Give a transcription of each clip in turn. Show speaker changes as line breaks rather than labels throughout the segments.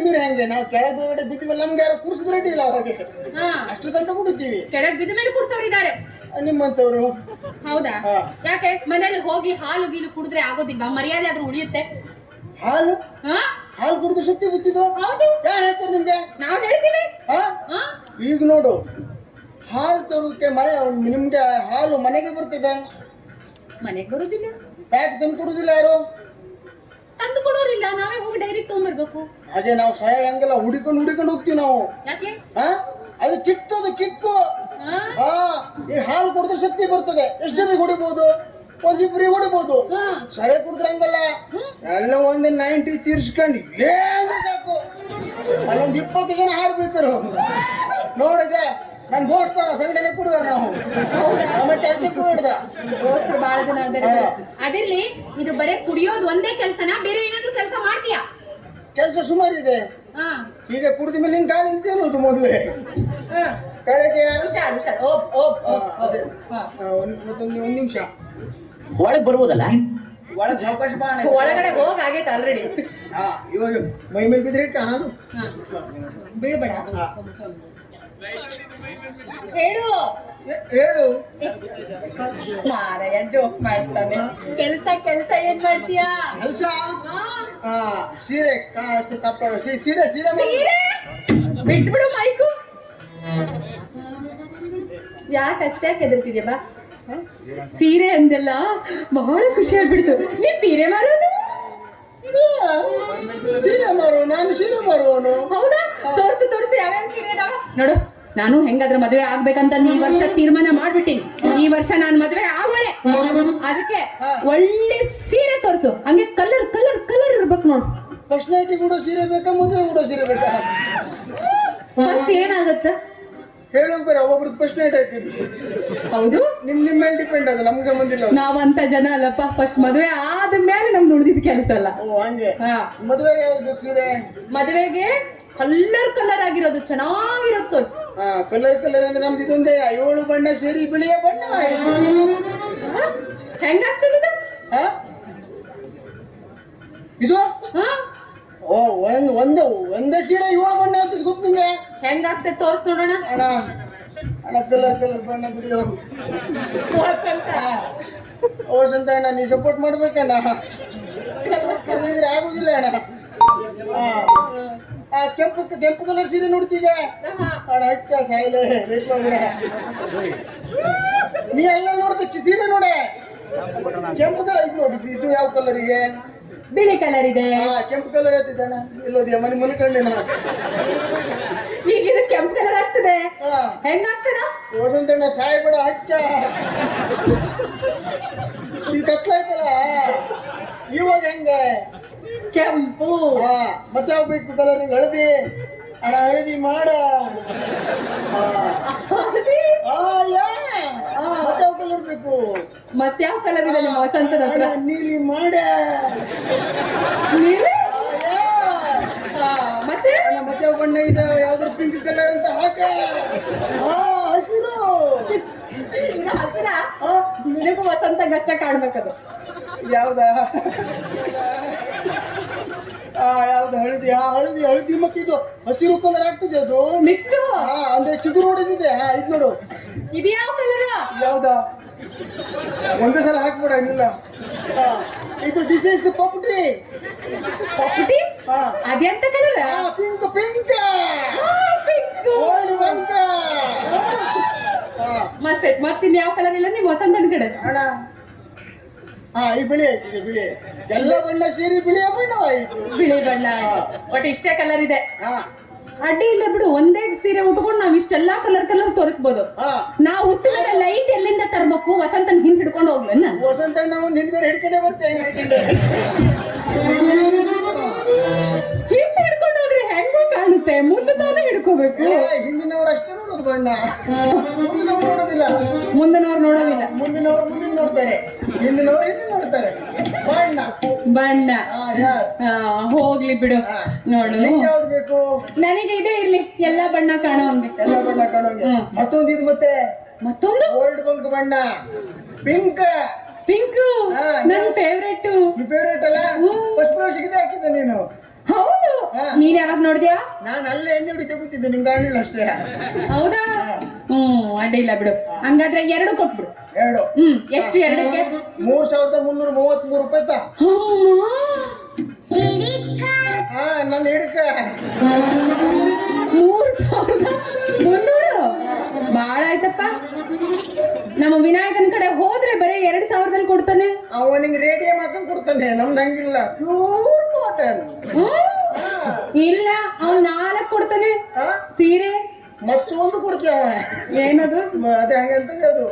ನೀರು ಹೆಂಗೆ? ನಾವು ಕೆಳಗಡೆ ಬಿದ್ದ ಮೇಲೆ ನಮ್ಗೆ ಯಾರು ಕುಡಿಸಿದ್ರೆ ಅಡ್ಡಿಲ್ಲ ಅವಾಗ
ಹಾ.
ಅಷ್ಟು ತನಕ ಕುಡಿತೀವಿ
ಕೆಳಗ್ ಬಿದ್ದ ಮೇಲೆ ಕುಡ್ಸೋರಿದ್ದಾರೆ
ನಿಮ್ಮಂತವ್ರು
ಹೌದಾ?
ಹಾ.
ಯಾಕೆ? ಮನೇಲಿ ಹೋಗಿ ಹಾಲು ಗೀಲು ಕುಡಿದ್ರೆ ಆಗೋದಿಲ್ಲ ಮರ್ಯಾದೆ ಆದ್ರೂ ಉಳಿಯುತ್ತೆ.
ಹಾಲು?
ಹಾ?
ಹಾಲು ಕುಡಿದು ಶಕ್ತಿ ಬಿತ್ತಿದ್ರು
ಹೌದು.
ಯಾ ಹೇಳ್ತಾರೆ ನಿಮ್ಗೆ?
ನಾವು ಹೇಳ್ತೀವಿ.
ಹಾ?
ಹಾ.
ಈಗ ನೋಡು. ಹಾಲು ತರೋಕೆ ಮನೆ ನಿಮ್ಗೆ ಹಾಲು ಮನೆಗೆ ಬರ್ತದೆ.
ಮನೆಗೆ ಬರುದಿಲ್ಲ.
ಯಾಕೆ ತಂದು ಕೊಡುದಿಲ್ಲ ಯಾರು?
ತಂದು ಕೊಡೋರಿಲ್ಲ ನಾವೇ ಹೋಗಿ ಡೈರಿ ತಗೊಂಡ್ಬರ್ಬೇಕು
ಅದೇ ನಾವು ಸಹಾಯ ಹಂಗಲ್ಲ ಹುಡುಕೊಂಡು ಹುಡುಕೊಂಡು ಹೋಗ್ತೀವಿ ನಾವು.
ಯಾಕೆ?
ಹಾ? ಅದು ಕಿಕ್ಕು ಅದು ಕಿಕ್ಕು.
ಹಾ?
ಈ ಹಾಲು ಕುಡಿದ್ರೆ ಶಕ್ತಿ ಬರ್ತದೆ. ಎಷ್ಟು ಜನ ಹೊಡಿಬಹುದು ಒಂದಿಬ್ಬರಿಗೆ ಹೊಡಿಬಹುದು ಸಡೆ ಕುಡಿದ್ರೆ ಹಂಗಲ್ಲ. ಎಲ್ಲ ಒಂದ್ ನೈಂಟಿ ತೀರ್ಸ್ಕೊಂಡು ಏನು ಸಾಕು ಅಲ್ಲೊಂದು ಇಪ್ಪತ್ತು ಜನ ಹಾಲು ಬೀಳ್ತಾರೆ. ನೋಡಿದೆ? ನನ್ ದೋಸ್ತ ಸಂಘನೆ ಕುಡಿಯೋರು ನಾವು. ಮತ್ತೆ ಅದಕ್ಕೆ ಕುಡಿದ.
ದೋಸ್ತರು ಬಹಳ ಜನ ಇದ್ದಾರೆ. ಅದಿರ್ಲಿ ಇದು ಬರೇ ಕುಡಿಯೋದು ಒಂದೇ ಕೆಲಸನಾ? ಬೇರೆ ಏನಾದ್ರೂ ಕೆಲಸ ಮಾಡ್ತೀಯಾ?
ಕೆಲಸ ಸುಮಾರು ಇದೆ.
ಹಾ.
ಈಗ ಕುಡಿದ ಮೇಲೆ ನಿನ್ ಕಾಲು ನಿಂತಿರೋದು ಮದುವೆ.
ಹಾ.
ಕರೆಗೆ
ಹುಷಾರ್ ಹುಷಾರ್. ಓಪ್ ಓಪ್
ಅದೇ. ಒಂದ್- ಮತ್ತೊಂದು ಒಂದ್ ನಿಮಿಷ.
ಒಳಗ್ ಬರ್ಬೋದಲ್ಲ?
ಒಳಗೆ ಅಣ್ಣ.
ಒಳಗಡೆ ಹೋಗ್ ಆಗೈತೆ ಆಲ್ರೆಡಿ
ಹಾ ಇವಾಗ ಮೈ ಮೇಲೆ ಬಿದ್ರೆ ಇಟ್ಟ ಹಾಲು
ಬೀಳ್ಬೇಡ. ಹೇಳು.
ಹೇಳು.
ಮಾರಯ್ಯ ಜೋಕ್ ಮಾಡ್ತಾನೆ. ಕೆಲ್ಸ ಕೆಲ್ಸ ಏನ್ ಮಾಡ್ತೀಯಾ?
ಕೆಲಸ? ಸೀರೆ ಸೀ- ಸೀರೆ ಸೀರೆ
ಬಿಟ್ಬಿಡು ಮೈಕು. ಯಾಕಷ್ಟೇ ಕೆದರ್ತಿದ್ಯಾ ಬಾ? ಸೀರೆ ಅಂದೆಲ್ಲ ಬಹಳ ಖುಷಿ ಆಗ್ಬಿಡ್ತು. ನೀ ಸೀರೆ ಮಾರೋನು?
ಸೀರೆ ಮಾರೋ ನಾನು ಸೀರೆ ಮಾರುವವನು
ಹೌದಾ ತೋರ್ಸು ತೋರ್ಸು ಯಾವ್ಯಾವ ಸೀರೆ ಇದಾವ ನೋಡು ನಾನು ಹೆಂಗಾದ್ರೆ ಮದ್ವೆ ಆಗ್ಬೇಕಂತ ಈ ವರ್ಷ ತೀರ್ಮಾನ ಮಾಡ್ಬಿಟ್ಟಿನಿ. ಈ ವರ್ಷ ನಾನು ಮದ್ವೆ ಆಗೋಳೆ. ಅದಕ್ಕೆ ಒಳ್ಳೆ ಸೀರೆ ತೋರಿಸು. ಹಂಗೆ ಕಲರ್ ಕಲರ್ ಕಲರ್ ಇರ್ಬೇಕು ನೋಡು.
ಪ್ರಶ್ನೆ ಕೂಡ ಸೀರೆ ಬೇಕಾ ಮದುವೆ ಕೂಡ ಸೀರೆ ಬೇಕಾ?
ಫಸ್ಟ್ ಏನಾಗತ್ತ?
ಹೇಳೋಕ್ ಬೇರೆ ಒಬ್ಬೊಬ್ರದ್ದು ಪ್ರಶ್ನೆ ಆಯ್ತಿದ್ದು
ಹೌದು?
ನಿಮ್ ನಿಮ್ ಮೇಲೆ ಡಿಪೆಂಡ್ ಅದು ನಮ್ಗೆ ಸಂಬಂಧ ಇಲ್ಲ ಅದು.
ನಾವಂತ ಜನ ಅಲ್ಲಪ್ಪ ಫಸ್ಟ್ ಮದುವೆ ಆದ ಮೇಲೆ ನಮ್ದು ಉಳಿದಿದ್ ಕೆಲಸ ಅಲ್ಲ.
ಓ ಹಂಗೆ.
ಹಾ.
ಮದುವೆಗೆ ಯಾವ್ದು ಸೀರೆ?
ಮದುವೆಗೆ ಕಲರ್ ಕಲರ್ ಆಗಿರೋದು ಚೆನ್ನಾಗಿರುತ್ತೋ.
ಹಾ ಕಲರ್ ಕಲರ್ ಅಂದ್ರೆ ನಮ್ದು ಇದೊಂದೇ. ಏಳು ಬಣ್ಣ ಸೇರಿ ಬಿಳಿಯ ಬಣ್ಣ.
ಹೆಂಗಾಗ್ತದ
ಹಾ? ಇದು?
ಹಾ.
ಓ ಒಂದ್ ಒಂದೇ ಒಂದೇ ಸೀರೆ ಏಳು ಬಣ್ಣ ಅಂತ ಗೊತ್ತು ನಿಂಗೆ?
ಹೆಂಗಾಗ್ತದೆ? ತೋರ್ಸ್ ನೋಡೋಣ.
ಅಣ್ಣ. ಕಲರ್ ಕಲರ್ ಬಣ್ಣ ಬಿಡಿಯೋ ಓ ಸಂತ ಅಣ್ಣ ನೀ ಸಪೋರ್ಟ್ ಮಾಡ್ಬೇಕಣ್ಣ. ಇಲ್ಲದಿದ್ರೆ ಆಗುದಿಲ್ಲ ಅಣ್ಣ. ಆ ಕೆಂಪು ಕೆಂಪು ಕಲರ್ ಸೀರೆ ನೋಡ್ತಿದ್ದೆ ಅಣ್ಣ ಹಚ್ಚ ಮಾಡ್ಬಿಡ ನೀ ಎಲ್ಲ ನೋಡ್ತಿ ಸೀರೆ ನೋಡೆ. ಕೆಂಪು ಕಲರ್ ಇದು ನೋಡಿ, ಇದು ಯಾವ ಕಲರಿಗೆ
ಬಿಳಿ ಕಲರ್ ಇದೆ.
ಹಾ ಕೆಂಪು ಕಲರ್ ಎತ್ತಿದ್ದಣ್ಣ ಇಲ್ಲೋದಿಯ? ಮನೆ ಮನೆ ಕಂಡಿನ
ಈಗ ಇದು ಕೆಂಪು ಕಲರ್ ಆಗ್ತದೆ.
ಹಾ
ಹೆಂಗಾಗ್ತದ?
ವಸಂತಣ್ಣ ಸಾಯ್ಬೇಡ ಹಚ್ಚ. ಇದು ಕತ್ಲಾಯ್ತಲ್ಲ ಇವಾಗ ಹೆಂಗೆ?
ಕೆಂಪು.
ಹಾ ಮತ್ತೆ ಯಾವ ಬೇಕು ಕಲರ್ ನಿಂಗೆ? ಹಳದಿ? ಅಣ್ಣ ಹಳದಿ ಮಾಡ. ಆ, ಯಾ. ಕಲರ್ ಬೇಕು
ಮತ್ತೆ ಯಾವ ಕಲರ್ ಇದೆ ನಿಮ್ಮ ವಸಂತನ ಹತ್ರ?
ಅಣ್ಣ, ನೀಲಿ ಮಾಡ.
ನೀಲಿ?
ಯಾ.
ಮತ್ತೆ?
ಅಣ್ಣ ಮತ್ತೆ ಯಾವ ಬಣ್ಣ ಇದೆ ಯಾವ್ದ್ರ ಪಿಂಕ್ ಕಲರ್ ಅಂತ ಹಾಕ. ಹಾ ಹಸಿರು.
ಇದು ಹತ್ರ
ಹಾ
ನಿನಗೂ ವಸಂತ ಗಚ್ಚ ಕಾಣ್ಬೇಕದು.
ಯಾವ್ದ? ಆ ಯಾವ್ದು ಹಳದಿ? ಹಾ ಹಳದಿ ಹಳದಿ ಮತ್ತೆ ಇದು ಹಸಿರು ಕಲರ್ ಆಗ್ತದೆ ಅದು.
ಮಿಕ್ಸ್?
ಹಾ ಅಂದ್ರೆ ಚಿಗುರು ಹೊಡೆದಿದೆ. ಹಾ ಇದು ನೋಡು.
ಇದು ಯಾವ ಕಲರ್?
ಯಾವ್ದ? ಒಂದೇ ಸಲ ಹಾಕ್ಬಿಡ ಇಲ್ಲ ಇದು ದಿಸ್ ಇಸ್ ಪಪ್ಟಿ
ಪಪ್ಟಿ
ಹಾ.
ಅದೆಂತ colour
pink pink
pink
old ಬಂಕ
ಮತ್ತೆ ಮತ್ತಿನ್ ಯಾವ ಕಲರ್ ಇಲ್ಲ? ನೀವು ವಸಂತನ ಕಡೆ.
ಅಣ್ಣ. ಹಾ ಈ ಬಿಳಿ ಆಯ್ತಿದೆ ಬಿಳಿ. ಎಲ್ಲ ಬಣ್ಣ ಸೇರಿ ಬಿಳಿಯ ಬಣ್ಣವಾಯಿತು.
ಬಿಳಿ ಬಣ್ಣ ಬಟ್ ಇಷ್ಟೇ ಕಲರ್ ಇದೆ.
ಹಾ.
ಅಡ್ಡಿ ಇಲ್ಲ ಬಿಡು ಒಂದೇ ಸೀರೆ ಉಟ್ಕೊಂಡು ನಾವ್ ಇಷ್ಟೆಲ್ಲಾ ಕಲರ್ ಕಲರ್ ತೋರಿಸ್ಬೋದು. ನಾವ್ ಹುಟ್ಟಿದ ಲೈಟ್ ಎಲ್ಲಿಂದ ತರ್ಬೇಕು? ವಸಂತನ್ ಹಿಂದ್ ಹಿಡ್ಕೊಂಡು ಹೋಗ್ಲನ್ನ
ವಸಂತ ನಾವು ಹಿಂದ್ಗಡೆ ಹಿಡ್ಕೊಂಡೆ ಬರ್ತೇನೆ
ಹಿಂದ್ ಹಿಡ್ಕೊಂಡು ಹೋದ್ರೆ ಹೆಂಗೋ ಕಾಣುತ್ತೆ ಮುಂದೆ ತಾನೇ ಹಿಡ್ಕೋಬೇಕು.
ಹಿಂದಿನವ್ರು ಅಷ್ಟೇ ನೋಡೋದು ಬಣ್ಣ. ಮುಂದಿನವ್ರು ನೋಡೋದಿಲ್ಲ.
ಮುಂದಿನವ್ರು ನೋಡೋದಿಲ್ಲ.
ಮುಂದಿನವ್ರು ಮುಂದಿನ ನೋಡ್ತಾರೆ. ಹಿಂದಿನವ್ರು ಹಿಂದಿನ ನೋಡ್ತಾರೆ. ಬಣ್ಣ.
ಬಣ್ಣ ಹೋಗ್ಲಿ ಬಿಡು. ನೋಡು.
ನಿಂಗೆ ಯಾವ್ದು ಬೇಕು?
ನನಗೆ ಇದೇ ಇರ್ಲಿ. ಎಲ್ಲಾ ಬಣ್ಣ ಕಾಣೋಂಗೆ
ಎಲ್ಲ ಬಣ್ಣ ಕಾಣೋಂಗೆ. ಮತ್ತೊಂದು ಇದು ಮತ್ತೆ?
ಮತ್ತೊಂದು?
ಓಲ್ಡ್ ಬಂಕ್ ಬಣ್ಣ. ಪಿಂಕ್
ಪಿಂಕ್ ನನ್ ಫೇವ್ರೇಟ್
ಫೇವ್ರೇಟ್ ಅಲ್ಲ ಫಸ್ಟ್ ಪ್ರೈಸ್ ಪ್ರವೇಶಕ್ಕೆ ಹಾಕಿದ್ದೆ ನೀನು.
ನೀನ್ ಯಾವಾಗ ನೋಡಿದ್ಯಾ?
ನಾನು ಅಲ್ಲೇ ಎಣ್ಣೆ ಹೊಡಿತಾ ಕೂತಿದ್ದೆ ನಿಂಗೆ ಕಾಣಲಿಲ್ಲ ಅಷ್ಟೇ.
ಹೌದಾ? ಹ್ಮ್ ಅಡ್ಡಿಲ್ಲ ಬಿಡು. ಹಂಗಾದ್ರೆ ಎರಡು ಕೊಟ್ಬಿಡು.
ಎರಡು.
ಹ್ಮ್ ಎಷ್ಟು ಎರಡಕ್ಕೆ?
ಮೂರ್ ಸಾವಿರದ ಮುನ್ನೂರ ಮೂವತ್ ಮೂರು ರೂಪಾಯಿ ತಾ
ಅಮ್ಮ.
ಹಾ ನಂದು ಹಿಡ್ಕ.
ಮೂರ್ ಸಾವಿರದ ಮುನ್ನೂರು? ಬಾಳ ಆಯ್ತಪ್ಪ. ನಮ್ಮ ವಿನಾಯಕನ ಕಡೆ ಹೋದ್ರೆ ಬರೀ ಎರಡ್ ಸಾವಿರದಲ್ಲಿ ಕೊಡ್ತಾನೆ.
ಅವನಿಗೆ ರೇಡಿಯಂ ಹಾಕೊಂಡ್ ಕೊಡ್ತಾನೆ ನಮ್ದು ಹಂಗಿಲ್ಲ. Pure cotton.
ಇಲ್ಲ ಅವ್ನ್ ನಾಲ್ಕ್ ಕೊಡ್ತಾನೆ. ಸೀರೆ.
ಮತ್ತೊಂದು ಕೊಡ್ತೀಯ ಅವ
ಏನದು?
ಅದೇ ಹಂಗಂತದೆ ಅದು.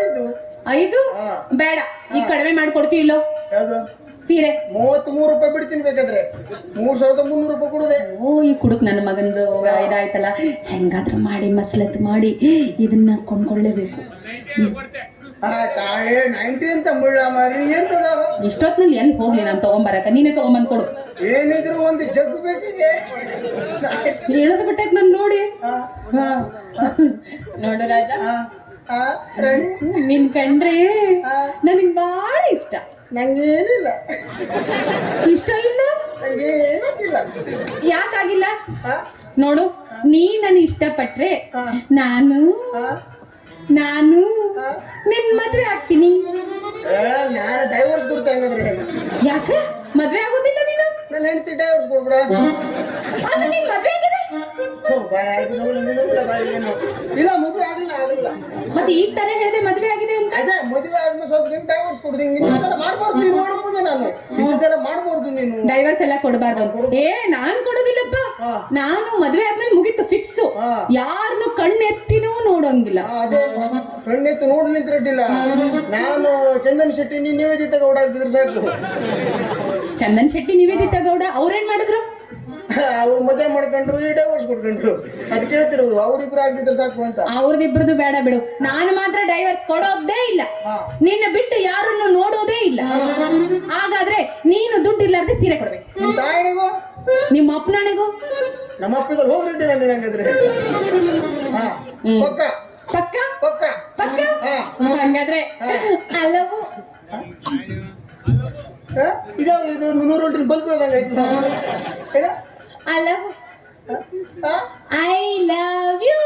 ಐದು.
ಐದು? ಬೇಡ ಈಗ ಕಡಿಮೆ ಮಾಡ್ಕೊಡ್ತೀವಿ ಇಲ್ಲೋ?
ಯಾವ್ದು?
ಸೀರೆ.
ಮೂವತ್ತ್ ಮೂರು ರೂಪಾಯಿ ಬಿಡ್ತೀನಿ ಬೇಕಾದ್ರೆ ಮೂರ್ ಸಾವಿರದ ಮುನ್ನೂರು ರೂಪಾಯಿ ಕೊಡುದೆ.
ಓ ಈ ಕುಡುಕ್ ನನ್ನ ಮಗಂದು ಇದಾಯ್ತಲ್ಲ. ಹೆಂಗಾದ್ರೂ ಮಾಡಿ ಮಸಲತ್ ಮಾಡಿ ಇದನ್ನ ಕೊಂಡ್ಕೊಳ್ಳೇಬೇಕು.
ನೈಂಟಿ ಅಂತ ಮುಳ್ಳ ಮಾರಿ
ಇಷ್ಟೊತ್ನಲ್ಲಿ ಎಲ್ಲಿ ಹೋಗ್ಲಿ ನಾನು ತಗೊಂಬರಕ? ನೀನೇ ತಗೊಂಬಂದ್ ಕೊಡು.
ಏನಿದ್ರು ಒಂದು ಜಗ್ ಬೇಕಿಗೆ?
ಹೇಳದ್ ಬಿಟ್ಟೈತ್ ನನ್ ನೋಡಿ. ಹಾ. ನೋಡು ರಾಜ. ನಿನ್ ಕಂಡ್ರೆ ನನಗ್ ಬಾಳ ಇಷ್ಟ.
ನಂಗೇನಿಲ್ಲ.
ಇಷ್ಟ ಇಲ್ಲ? ಯಾಕಾಗಿಲ್ಲ? ನೋಡು ನೀ ನನ್ ಇಷ್ಟಪಟ್ರೆ ನಾನು ನಾನು. ನಿನ್ ಮದ್ವೆ ಆಗ್ತೀನಿ.
ನಾನು ಡೈವರ್ಸ್ ಕೊಡ್ತಾ ಹಂಗಂದ್ರೆ
ಯಾಕೆ? ಮದ್ವೆ ಆಗೋದಿಲ್ಲ ನೀನು?
ನನ್ನ ಹೆಂಡತಿ ಡೈವರ್ಸ್ ಕೊಡ್ಬಿಡ.
ಅದು ನಿನ್ ಮದ್ವೆ ಆಗಿದೆ?
ಹೋ, ಬಾಯ್ ಆಯ್ತು ನೋಡು, ಬಾಯ್ ಏನು? ಇಲ್ಲ ಮದುವೆ ಆಗಿಲ್ಲ ಆಗಿಲ್ಲ
ಮತ್ತೆ ಈಗ ತಾನೇ ಹೇಳಿದೆ ಮದ್ವೆ
ಅದೇ ಮದುವೆ ಆದ್ಮೇಲೆ ಸ್ವಲ್ಪ ದಿನ ಡೈವರ್ಸ್ ಕೊಡ್ತೀನಿ. ಮಾಡ್ಬಾರ್ದು ನೀನು ನೋಡ್ಬೋದು ನಾನು. ಇಂಥ ತರ ಮಾಡ್ಬಾರ್ದು ನೀನು.
ಡೈವರ್ಸ್ ಎಲ್ಲ ಕೊಡಬಾರ್ದು. ಏ ನಾನು ಕೊಡೋದಿಲ್ಲಪ್ಪ. ನಾನು ಮದುವೆ ಆದ್ಮೇಲೆ ಮುಗೀತು ಫಿಕ್ಸ್. ಯಾರನ್ನು ಕಣ್ಣೆತ್ತಿನೂ ನೋಡೋಂಗಿಲ್ಲ.
ಅದೇ. ಕಣ್ಣೆತ್ತು ನೋಡಿ ರೆಡ್ಡಿಲ್ಲ ನಾನು ಚಂದನ್ ಶೆಟ್ಟಿ ನೀನ್ ನಿವೇದಿತ ಗೌಡ ಆಗ್ತಿದ್ರೆ ಸಾಕು.
ಚಂದನ್ ಶೆಟ್ಟಿ ನಿವೇದಿತ ಗೌಡ ಅವ್ರೇನ್ ಮಾಡಿದ್ರು?
ಅವ್ರು ಮದುವೆ ಮಾಡ್ಕೊಂಡ್ರು ಈ ಡೈವರ್ಸ್ ಕೊಟ್ಕೊಂಡ್ರು. ಅದ್ ಕೇಳ್ತಿರೋದು ಅವ್ರಿಬ್ರು ಆಗಿದ್ರು ಸಾಕು ಅಂತ.
ಅವ್ರದಿಬ್ರದ್ದು ಬೇಡ ಬಿಡು. ನಾನು ಮಾತ್ರ ಡೈವರ್ಸ್ ಕೊಡೋದೇ ಇಲ್ಲ. ನಿನ್ನ ಬಿಟ್ಟು ಯಾರನ್ನು ನೋಡೋದೇ ಇಲ್ಲ. ಹಾಗಾದ್ರೆ ನೀನು ದುಡ್ಡು ಇಲ್ಲಾರ್ದೆ ಸೀರೆ ಕೊಡ್ಬೇಕು.
ನಿಮ್ ತಾಯಿಗೂ
ನಿಮ್ಮ ಅಪ್ಪನಿಗೂ
ನಮ್ಮ ಅಪ್ಪಿದಲ್ಲಿ ಹೋಗ್ರಿಟ್ಟಿ ನಾನು ಹಂಗಾದ್ರೆ? ಹಾ. ಪಕ್ಕ.
ಪಕ್ಕ?
ಪಕ್ಕ.
ಹಂಗಾದ್ರೆ?
ಇದ್ಯಾವ್ದು ಇದು? ನೂರು ಬಲ್ಪ್ ಬಲ್ಬ್ ಹೇಳ್ದಂಗೆ ಲವ್?
ಐ ಲವ್ ಯು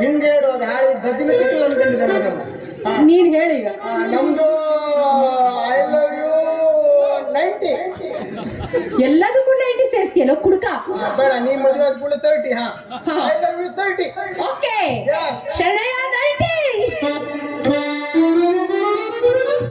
ಹಿಂಗೆ ಹೇಳೋದು ಹಾಳಿ ಭಜನೆ ಸಿಕ್ಕಿಲ್ಲ ಅನ್ಕೊಂಡಿದ್ದೆ ನಾನು
ನೀನ್
ಹೇಳಿ ನಮ್ದು ಐ ಲವ್ ಯು ನೈಂಟಿ
ಎಲ್ಲದಕ್ಕೂ ನೈಂಟಿ ಸೇರ್ಸ್ತಿಯಲ್ಲ ಕುಡ್ಕ?
ಬೇಡ ನೀ ಮದುವೆ ಆದ ಕೂಡಲೇ ತರ್ಟಿ ಹಾ. I love you thirty
okay Sharanayya ninety